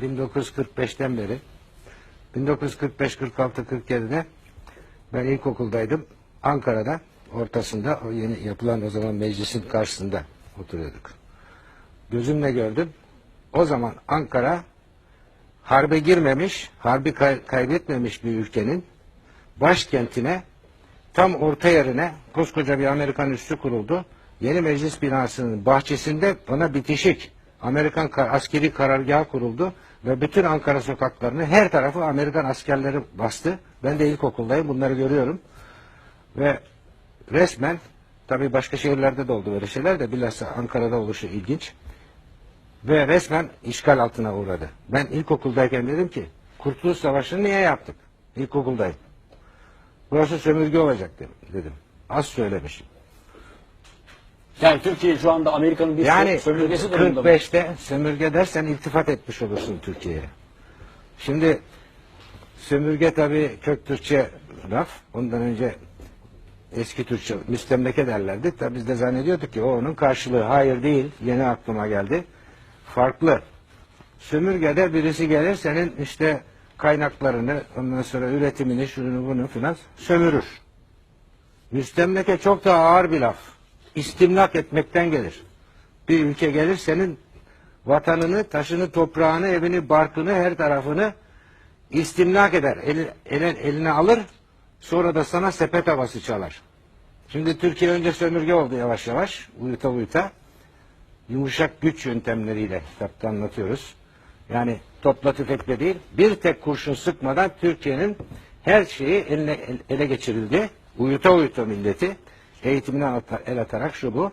1945'ten beri 1945, 46, 47'de ben ilkokuldaydım. Ankara'da ortasında o yeni yapılan o zaman meclisin karşısında oturuyorduk. Gözümle gördüm. O zaman Ankara harbe girmemiş, harbi kay- kaybetmemiş bir ülkenin başkentine tam orta yerine koskoca bir Amerikan üssü kuruldu. Yeni meclis binasının bahçesinde bana bitişik Amerikan ka- askeri karargahı kuruldu ve bütün Ankara sokaklarını her tarafı Amerikan askerleri bastı. Ben de ilkokuldayım bunları görüyorum. Ve resmen tabii başka şehirlerde de oldu böyle şeyler de bilhassa Ankara'da oluşu ilginç. Ve resmen işgal altına uğradı. Ben ilkokuldayken dedim ki Kurtuluş Savaşı'nı niye yaptık? İlkokuldayım. Burası sömürge olacak dedim. Az söylemişim. Yani Türkiye şu anda Amerika'nın bir Yani sömürgesi durumunda mı? 45'te sömürge dersen iltifat etmiş olursun Türkiye'ye. Şimdi sömürge tabii kök Türkçe laf. Ondan önce eski Türkçe müstemleke derlerdi. Tabii biz de zannediyorduk ki o onun karşılığı. Hayır değil. Yeni aklıma geldi. Farklı. Sömürgede birisi gelir senin işte kaynaklarını ondan sonra üretimini şunu bunu filan sömürür. Müstemleke çok daha ağır bir laf. İstimlak etmekten gelir. Bir ülke gelir senin vatanını, taşını, toprağını, evini, barkını, her tarafını istimlak eder. Eli, ele- eline alır, sonra da sana sepet havası çalar. Şimdi Türkiye önce sömürge oldu yavaş yavaş, uyuta uyuta. Yumuşak güç yöntemleriyle kitapta anlatıyoruz. Yani topla tüfekle değil, bir tek kurşun sıkmadan Türkiye'nin her şeyi eline, el- ele geçirildi. Uyuta uyuta milleti eğitimine el atarak şu bu.